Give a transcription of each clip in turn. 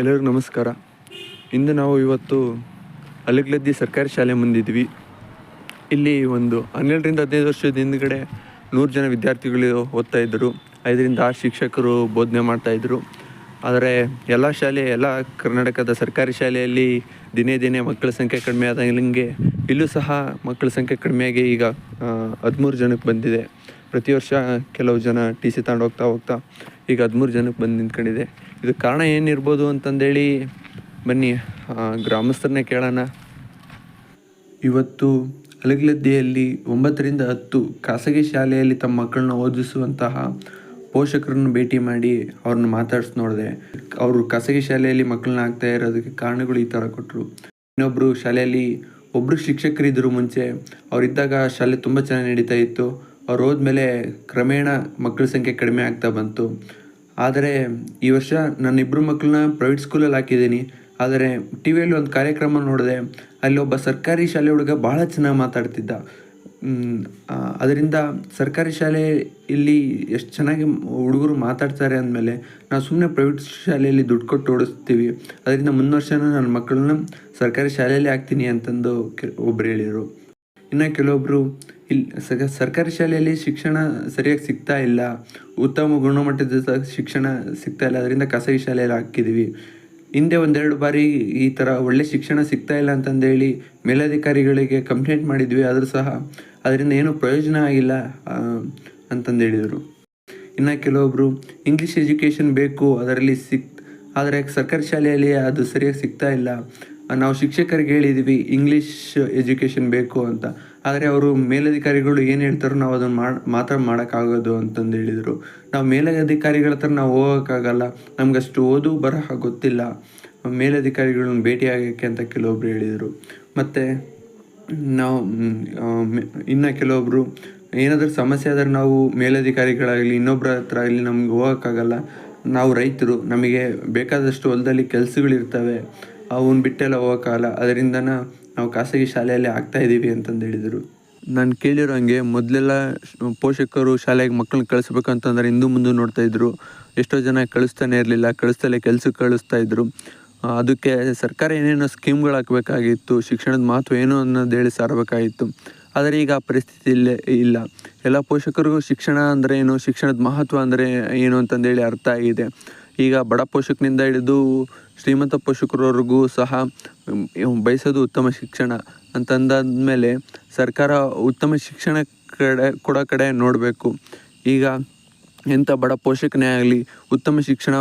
ಎಲ್ಲರಿಗೂ ನಮಸ್ಕಾರ. ಇಂದು ನಾವು ಇವತ್ತು ಅಲಗ್ಲದ್ದಿ ಸರ್ಕಾರಿ ಶಾಲೆ ಮುಂದಿದ್ವಿ ಇಲ್ಲಿ ಒಂದು ಹನ್ನೆರಡರಿಂದ ಹದಿನೈದು ವರ್ಷದ ಹಿಂದ್ಗಡೆ ನೂರು ಜನ ವಿದ್ಯಾರ್ಥಿಗಳು ಓದ್ತಾ ಇದ್ದರು. ಐದರಿಂದ ಆರು ಶಿಕ್ಷಕರು ಬೋಧನೆ ಮಾಡ್ತಾಯಿದ್ರು ಆದರೆ ಎಲ್ಲ ಶಾಲೆ, ಎಲ್ಲ ಕರ್ನಾಟಕದ ಸರ್ಕಾರಿ ಶಾಲೆಯಲ್ಲಿ ದಿನೇ ದಿನೇ ಮಕ್ಕಳ ಸಂಖ್ಯೆ ಕಡಿಮೆ ಆದಂಗೆ ಇಲ್ಲೂ ಸಹ ಮಕ್ಕಳ ಸಂಖ್ಯೆ ಕಡಿಮೆಯಾಗಿ ಈಗ ಹದಿಮೂರು ಜನಕ್ಕೆ ಬಂದಿದೆ. ಪ್ರತಿ ವರ್ಷ ಕೆಲವು ಜನ ಟಿ ಸಿ ತಗೊಂಡು ಹೋಗ್ತಾ ಹೋಗ್ತಾ ಈಗ ಹದಿಮೂರು ಜನಕ್ಕೆ ಬಂದು ನಿಂತ್ಕೊಂಡಿದೆ. ಇದು ಕಾರಣ ಏನಿರ್ಬೋದು ಅಂತಂದೇಳಿ ಬನ್ನಿ ಗ್ರಾಮಸ್ಥರನ್ನೇ ಕೇಳೋಣ. ಇವತ್ತು ಅಲಗಲದ್ದಿಯಲ್ಲಿ ಒಂಬತ್ತರಿಂದ ಹತ್ತು ಖಾಸಗಿ ಶಾಲೆಯಲ್ಲಿ ತಮ್ಮ ಮಕ್ಕಳನ್ನ ಓದಿಸುವಂತಹ ಪೋಷಕರನ್ನು ಭೇಟಿ ಮಾಡಿ ಅವ್ರನ್ನ ಮಾತಾಡ್ಸಿ ನೋಡಿದೆ. ಅವರು ಖಾಸಗಿ ಶಾಲೆಯಲ್ಲಿ ಮಕ್ಕಳನ್ನ ಆಗ್ತಾ ಇರೋದಕ್ಕೆ ಕಾರಣಗಳು ಈ ಥರ ಕೊಟ್ಟರು ಇನ್ನೊಬ್ಬರು ಶಾಲೆಯಲ್ಲಿ ಒಬ್ಬರು ಶಿಕ್ಷಕರಿದ್ದರು ಮುಂಚೆ ಅವರಿದ್ದಾಗ ಶಾಲೆ ತುಂಬ ಚೆನ್ನಾಗಿ ನಡೀತಾ ಇತ್ತು. ಅವ್ರು ಹೋದ್ಮೇಲೆ ಕ್ರಮೇಣ ಮಕ್ಕಳ ಸಂಖ್ಯೆ ಕಡಿಮೆ ಆಗ್ತಾ ಬಂತು. ಆದರೆ ಈ ವರ್ಷ ನನ್ನ ಇಬ್ಬರು ಮಕ್ಕಳನ್ನ ಪ್ರೈವೇಟ್ ಸ್ಕೂಲಲ್ಲಿ ಹಾಕಿದ್ದೀನಿ. ಆದರೆ ಟಿ ವಿಯಲ್ಲಿ ಒಂದು ಕಾರ್ಯಕ್ರಮ ನೋಡಿದೆ, ಅಲ್ಲಿ ಒಬ್ಬ ಸರ್ಕಾರಿ ಶಾಲೆ ಹುಡುಗ ಭಾಳ ಚೆನ್ನಾಗಿ ಮಾತಾಡ್ತಿದ್ದ. ಅದರಿಂದ ಸರ್ಕಾರಿ ಶಾಲೆ ಇಲ್ಲಿ ಎಷ್ಟು ಚೆನ್ನಾಗಿ ಹುಡುಗರು ಮಾತಾಡ್ತಾರೆ ಅಂದಮೇಲೆ ನಾವು ಸುಮ್ಮನೆ ಪ್ರೈವೇಟ್ ಶಾಲೆಯಲ್ಲಿ ದುಡ್ಡು ಕೊಟ್ಟು ಓಡಿಸ್ತೀವಿ. ಅದರಿಂದ ಮುಂದಿನ ವರ್ಷನೂ ನನ್ನ ಮಕ್ಕಳನ್ನ ಸರ್ಕಾರಿ ಶಾಲೆಯಲ್ಲಿ ಹಾಕ್ತೀನಿ ಅಂತಂದು ಕೆ, ಒಬ್ರು ಹೇಳಿದರು. ಇನ್ನು ಕೆಲವೊಬ್ಬರು ಇಲ್ಲಿ ಸರ್ಕಾರಿ ಶಾಲೆಯಲ್ಲಿ ಶಿಕ್ಷಣ ಸರಿಯಾಗಿ ಸಿಗ್ತಾ ಇಲ್ಲ. ಉತ್ತಮ ಗುಣಮಟ್ಟದ ಶಿಕ್ಷಣ ಸಿಗ್ತಾ ಇಲ್ಲ. ಅದರಿಂದ ಖಾಸಗಿ ಶಾಲೆಯಲ್ಲಿ ಹಾಕಿದ್ದೀವಿ ಹಿಂದೆ ಒಂದೆರಡು ಬಾರಿ ಈ ಥರ ಒಳ್ಳೆ ಶಿಕ್ಷಣ ಸಿಗ್ತಾ ಇಲ್ಲ ಅಂತಂದೇಳಿ ಮೇಲಧಿಕಾರಿಗಳಿಗೆ ಕಂಪ್ಲೇಂಟ್ ಮಾಡಿದ್ವಿ. ಆದರೂ ಸಹ ಅದರಿಂದ ಏನೂ ಪ್ರಯೋಜನ ಆಗಿಲ್ಲ ಅಂತಂದೇಳಿದರು. ಇನ್ನು ಕೆಲವೊಬ್ಬರು ಇಂಗ್ಲೀಷ್ ಎಜುಕೇಷನ್ ಬೇಕು, ಅದರಲ್ಲಿ ಸಿಕ್, ಆದರೆ ಸರ್ಕಾರಿ ಶಾಲೆಯಲ್ಲಿ ಅದು ಸರಿಯಾಗಿ ಸಿಗ್ತಾ ಇಲ್ಲ. ನಾವು ಶಿಕ್ಷಕರಿಗೆ ಹೇಳಿದ್ವಿ ಇಂಗ್ಲೀಷ್ ಎಜುಕೇಷನ್ ಬೇಕು ಅಂತ. ಆದರೆ ಅವರು ಮೇಲಧಿಕಾರಿಗಳು ಏನು ಹೇಳ್ತಾರೋ ನಾವು ಅದನ್ನು ಮಾಡಿ, ಮಾತ್ರ ಮಾಡೋಕ್ಕಾಗೋದು ಅಂತಂದು ಹೇಳಿದರು. ನಾವು ಮೇಲಧಿಕಾರಿಗಳ ಹತ್ರ ನಾವು ಹೋಗೋಕ್ಕಾಗಲ್ಲ. ನಮಗಷ್ಟು ಓದು ಬರಹ ಗೊತ್ತಿಲ್ಲ. ಮೇಲಧಿಕಾರಿಗಳನ್ನ ಭೇಟಿ ಆಗೋಕ್ಕೆ ಅಂತ ಕೆಲವೊಬ್ರು ಹೇಳಿದರು. ಮತ್ತು ನಾವು ಇನ್ನು ಕೆಲವೊಬ್ಬರು ಏನಾದರೂ ಸಮಸ್ಯೆ ಆದರೆ ನಾವು ಮೇಲಧಿಕಾರಿಗಳಾಗಲಿ ಇನ್ನೊಬ್ಬರ ಹತ್ರ ಆಗಲಿ ನಮ್ಗೆ ಹೋಗೋಕ್ಕಾಗಲ್ಲ. ನಾವು ರೈತರು, ನಮಗೆ ಬೇಕಾದಷ್ಟು ಹೊಲದಲ್ಲಿ ಕೆಲಸಗಳಿರ್ತವೆ. ಅವನ್ನ ಬಿಟ್ಟೆಲ್ಲ ಹೋಗೋಕ್ಕಾಗಲ್ಲ ಅದರಿಂದ ನಾವು ಖಾಸಗಿ ಶಾಲೆಯಲ್ಲಿ ಆಗ್ತಾ ಇದ್ದೀವಿ ಅಂತಂದು ಹೇಳಿದರು. ನಾನು ಕೇಳಿರೋ ಹಂಗೆ ಮೊದಲೆಲ್ಲ ಪೋಷಕರು ಶಾಲೆಗೆ ಮಕ್ಕಳನ್ನ ಕಳಿಸ್ಬೇಕಂತಂದ್ರೆ ಹಿಂದೂ ಮುಂದೆ ನೋಡ್ತಾ ಇದ್ರು. ಎಷ್ಟೋ ಜನ ಕಳಿಸ್ತಾನೆ ಇರಲಿಲ್ಲ ಕಳಿಸ್ತಲೇ ಕೆಲಸಕ್ಕೆ ಕಳಿಸ್ತಾ ಇದ್ರು. ಅದಕ್ಕೆ ಸರ್ಕಾರ ಏನೇನೋ ಸ್ಕೀಮ್ಗಳು ಹಾಕಬೇಕಾಗಿತ್ತು, ಶಿಕ್ಷಣದ ಮಹತ್ವ ಏನು ಅನ್ನೋದು ಹೇಳಿ ಸಾರಬೇಕಾಗಿತ್ತು. ಆದರೆ ಈಗ ಆ ಪರಿಸ್ಥಿತಿ ಇಲ್ಲೇ, ಇಲ್ಲ. ಎಲ್ಲ ಪೋಷಕರಿಗೂ ಶಿಕ್ಷಣ ಅಂದರೆ ಏನು, ಶಿಕ್ಷಣದ ಮಹತ್ವ ಅಂದರೆ ಏನು ಅಂತಂದೇಳಿ ಅರ್ಥ ಆಗಿದೆ. ಈಗ ಬಡ ಪೋಷಕನಿಂದ ಹಿಡಿದು ಶ್ರೀಮಂತ ಪೋಷಕರವರೆಗೂ ಸಹ ಬಯಸೋದು ಉತ್ತಮ ಶಿಕ್ಷಣ ಅಂತಂದಾದಮೇಲೆ ಸರ್ಕಾರ ಉತ್ತಮ ಶಿಕ್ಷಣ ಕಡೆ ಕೊಡೋ ಕಡೆ ನೋಡಬೇಕು. ಈಗ ಎಂಥ ಬಡ ಪೋಷಕನೇ ಆಗಲಿ, ಉತ್ತಮ ಶಿಕ್ಷಣ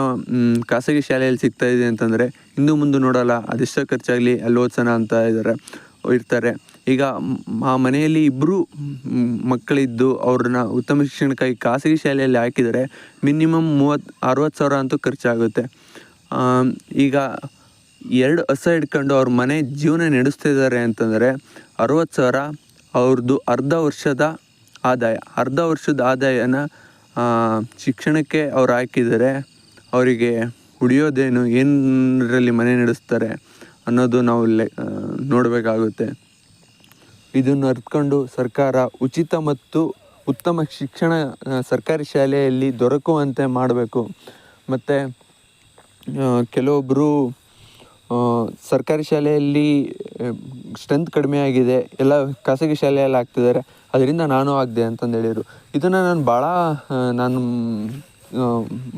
ಖಾಸಗಿ ಶಾಲೆಯಲ್ಲಿ ಸಿಗ್ತಾ ಇದೆ ಅಂತಂದರೆ ಹಿಂದೂ ಮುಂದೆ ನೋಡೋಲ್ಲ, ಅದೆಷ್ಟೋ ಖರ್ಚಾಗಲಿ ಅಲ್ಲಿ ಓದ್ಸೋಣ ಅಂತ ಇದ್ದಾರೆ, ಇರ್ತಾರೆ. ಈಗ ಆ ಮನೆಯಲ್ಲಿ ಇಬ್ಬರು ಮಕ್ಕಳಿದ್ದು ಅವ್ರನ್ನ ಉತ್ತಮ ಶಿಕ್ಷಣಕ್ಕಾಗಿ ಖಾಸಗಿ ಶಾಲೆಯಲ್ಲಿ ಹಾಕಿದರೆ ಮಿನಿಮಮ್ ಮೂವತ್ತು ಅರವತ್ತು ಸಾವಿರ ಅಂತೂ ಖರ್ಚಾಗುತ್ತೆ. ಈಗ ಎರಡು ಹಸ ಹಿಡ್ಕೊಂಡು ಅವ್ರ ಮನೆ ಜೀವನ ನಡೆಸ್ತಿದ್ದಾರೆ ಅಂತಂದರೆ ಅರವತ್ತು ಸಾವಿರ ಅವ್ರದ್ದು ಅರ್ಧ ವರ್ಷದ ಆದಾಯ, ಅರ್ಧ ವರ್ಷದ ಆದಾಯನ ಶಿಕ್ಷಣಕ್ಕೆ ಅವ್ರು ಹಾಕಿದರೆ ಅವರಿಗೆ ಉಳಿಯೋದೇನು ಏನರಲ್ಲಿ ಮನೆ ನಡೆಸ್ತಾರೆ ಅನ್ನೋದು ನಾವು ಲೆ ನೋಡಬೇಕಾಗುತ್ತೆ. ಇದನ್ನು ಅರ್ಥಕೊಂಡು ಸರ್ಕಾರ ಉಚಿತ ಮತ್ತು ಉತ್ತಮ ಶಿಕ್ಷಣ ಸರ್ಕಾರಿ ಶಾಲೆಯಲ್ಲಿ ದೊರಕುವಂತೆ ಮಾಡಬೇಕು. ಮತ್ತು ಕೆಲವೊಬ್ಬರು ಸರ್ಕಾರಿ ಶಾಲೆಯಲ್ಲಿ ಸ್ಟ್ರೆಂತ್ ಕಡಿಮೆ ಆಗಿದೆ, ಎಲ್ಲ ಖಾಸಗಿ ಶಾಲೆಯಲ್ಲಿ ಆಗ್ತಿದ್ದಾರೆ, ಅದರಿಂದ ನಾನು ಆಗದೆ ಅಂತಂದು ಹೇಳಿದರು. ಇದನ್ನು ನಾನು ಭಾಳ ನಾನು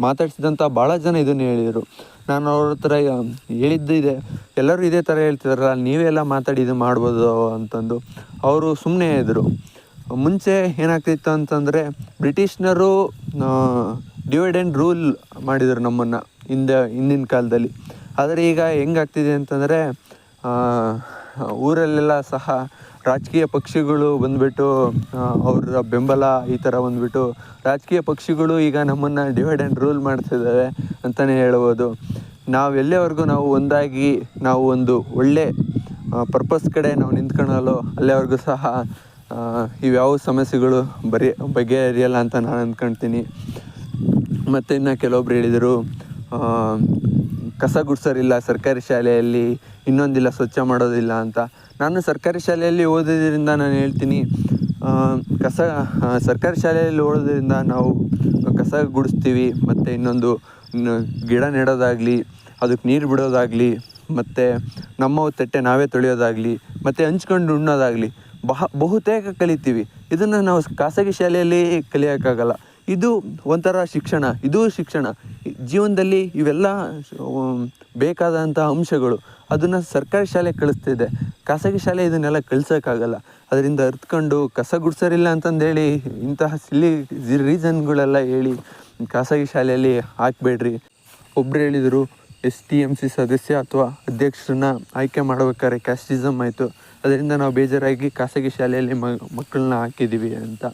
ಮಾತಾಡ್ಸಿದಂಥ ಭಾಳ ಜನ ಇದನ್ನು ಹೇಳಿದರು. ನಾನು ಅವ್ರ ಹತ್ರ ಹೇಳಿದ್ದು ಇದೆ. ಎಲ್ಲರೂ ಇದೇ ಥರ ಹೇಳ್ತಿದಾರಲ್ಲ, ನೀವೆಲ್ಲ ಮಾತಾಡಿ ಇದು ಮಾಡ್ಬೋದು ಅಂತಂದು. ಅವರು ಸುಮ್ಮನೆ ಇದ್ದರು ಮುಂಚೆ ಏನಾಗ್ತಿತ್ತು ಅಂತಂದರೆ, ಬ್ರಿಟಿಷ್ನರು ಡಿವೈಡ್ ರೂಲ್ ಮಾಡಿದರು ನಮ್ಮನ್ನು ಹಿಂದೆ, ಹಿಂದಿನ ಕಾಲದಲ್ಲಿ. ಆದರೆ ಈಗ ಹೆಂಗಾಗ್ತಿದೆ ಅಂತಂದರೆ ಊರಲ್ಲೆಲ್ಲ ಸಹ ರಾಜಕೀಯ ಪಕ್ಷಗಳು ಬಂದುಬಿಟ್ಟು ಅವರ ಬೆಂಬಲ ಈ ಥರ ಬಂದುಬಿಟ್ಟು, ರಾಜಕೀಯ ಪಕ್ಷಗಳು ಈಗ ನಮ್ಮನ್ನು ಡಿವೈಡ್ ಆ್ಯಂಡ್ ರೂಲ್ ಮಾಡ್ತಿದ್ದಾವೆ ಅಂತಲೇ ಹೇಳ್ಬೋದು. ನಾವು ಎಲ್ಲಿಯವರೆಗೂ ನಾವು ಒಂದಾಗಿ ನಾವು ಒಂದು ಒಳ್ಳೆ ಪರ್ಪಸ್ ಕಡೆ ನಾವು ನಿಂತ್ಕೊಳ್ಳೋ ಅಲ್ಲಿವರೆಗೂ ಸಹ ಇವ್ಯಾವ ಸಮಸ್ಯೆಗಳು ಬರೀ, ಬಗೆಹರಿಯಲ್ಲ ಅಂತ ನಾನು ಅಂದ್ಕೊಳ್ತೀನಿ. ಮತ್ತು ಇನ್ನು ಕೆಲವೊಬ್ರು ಹೇಳಿದರು ಕಸ ಗುಡ್ಸೋರಿಲ್ಲ ಸರ್ಕಾರಿ ಶಾಲೆಯಲ್ಲಿ, ಇನ್ನೊಂದಿಲ್ಲ ಸ್ವಚ್ಛ ಮಾಡೋದಿಲ್ಲ ಅಂತ. ನಾನು ಸರ್ಕಾರಿ ಶಾಲೆಯಲ್ಲಿ ಓದೋದ್ರಿಂದ ನಾನು ಹೇಳ್ತೀನಿ ಕಸ ಸರ್ಕಾರಿ ಶಾಲೆಯಲ್ಲಿ ಓದೋದ್ರಿಂದ ನಾವು ಕಸ ಗುಡಿಸ್ತೀವಿ, ಮತ್ತು ಇನ್ನೊಂದು ಗಿಡ ನೆಡೋದಾಗಲಿ, ಅದಕ್ಕೆ ನೀರು ಬಿಡೋದಾಗಲಿ, ಮತ್ತು ನಮ್ಮ ತಟ್ಟೆ ನಾವೇ ತೊಳೆಯೋದಾಗಲಿ, ಮತ್ತು ಹಂಚ್ಕೊಂಡು ಉಣ್ಣೋದಾಗಲಿ, ಬಹ, ಬಹುತೇಕ ಕಲಿತೀವಿ. ಇದನ್ನು ನಾವು ಖಾಸಗಿ ಶಾಲೆಯಲ್ಲಿ ಕಲಿಯೋಕ್ಕಾಗಲ್ಲ. ಇದು ಒಂಥರ ಶಿಕ್ಷಣ, ಇದು ಶಿಕ್ಷಣ. ಜೀವನದಲ್ಲಿ ಇವೆಲ್ಲ ಬೇಕಾದಂಥ ಅಂಶಗಳು ಅದನ್ನು ಸರ್ಕಾರಿ ಶಾಲೆಗೆ ಕಳಿಸ್ತಿದೆ. ಖಾಸಗಿ ಶಾಲೆ ಇದನ್ನೆಲ್ಲ ಕಳ್ಸೋಕ್ಕಾಗಲ್ಲ. ಅದರಿಂದ ಅರ್ತ್ಕೊಂಡು ಕಸ ಗುಡ್ಸೋರಿಲ್ಲ ಅಂತಂದೇಳಿ ಇಂತಹ ಸಿಲ್ಲಿ ರೀಸನ್ಗಳೆಲ್ಲ ಹೇಳಿ ಖಾಸಗಿ ಶಾಲೆಯಲ್ಲಿ ಹಾಕಬೇಡ್ರಿ. ಒಬ್ರು ಹೇಳಿದರು, ಎಸ್ ಟಿ ಎಂ ಸಿ ಸದಸ್ಯ ಅಥವಾ ಅಧ್ಯಕ್ಷರನ್ನ ಆಯ್ಕೆ ಮಾಡಬೇಕಾದ್ರೆ ಕ್ಯಾಸ್ಟಿಸಮ್ ಆಯಿತು. ಅದರಿಂದ ನಾವು ಬೇಜಾರಾಗಿ ಖಾಸಗಿ ಶಾಲೆಯಲ್ಲಿ ಮಕ್ಕಳನ್ನ ಹಾಕಿದ್ದೀವಿ ಅಂತ.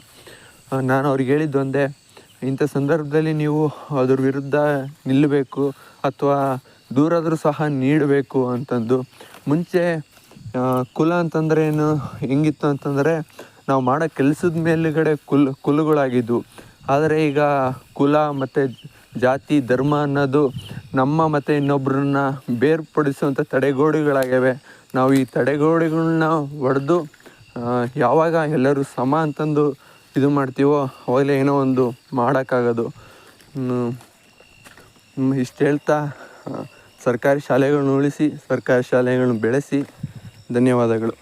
ನಾನು ಅವ್ರಿಗೆ ಹೇಳಿದ್ದು ಒಂದೇ ಇಂಥ ಸಂದರ್ಭದಲ್ಲಿ ನೀವು ಅದ್ರ ವಿರುದ್ಧ ನಿಲ್ಲಬೇಕು ಅಥವಾ ದೂರಾದರೂ ಸಹ ನೀಡಬೇಕು ಅಂತಂದು. ಮುಂಚೆ ಕುಲ ಅಂತಂದರೆ ಏನು ಹೆಂಗಿತ್ತು ಅಂತಂದರೆ, ನಾವು ಮಾಡೋ ಕೆಲಸದ ಮೇಲುಗಡೆ ಕುಲ್, ಕುಲಗಳಾಗಿದ್ವು. ಆದರೆ ಈಗ ಕುಲ ಮತ್ತು ಜಾತಿ, ಧರ್ಮ ಅನ್ನೋದು ನಮ್ಮ ಮತ್ತು ಇನ್ನೊಬ್ಬರನ್ನ ಬೇರ್ಪಡಿಸುವಂಥ ತಡೆಗೋಡೆಗಳಾಗಿವೆ ನಾವು ಈ ತಡೆಗೋಡೆಗಳನ್ನ ಒಡೆದು ಯಾವಾಗ ಎಲ್ಲರೂ ಸಮ ಅಂತಂದು ಇದು ಮಾಡ್ತೀವೋ, ಅವಾಗಲೇ ಏನೋ ಒಂದು ಮಾಡೋಕ್ಕಾಗೋದು. ಇಷ್ಟು ಹೇಳ್ತಾ ಸರ್ಕಾರಿ ಶಾಲೆಗಳನ್ನ ಉಳಿಸಿ, ಸರ್ಕಾರಿ ಶಾಲೆಗಳನ್ನ ಬೆಳೆಸಿ, ಧನ್ಯವಾದಗಳು.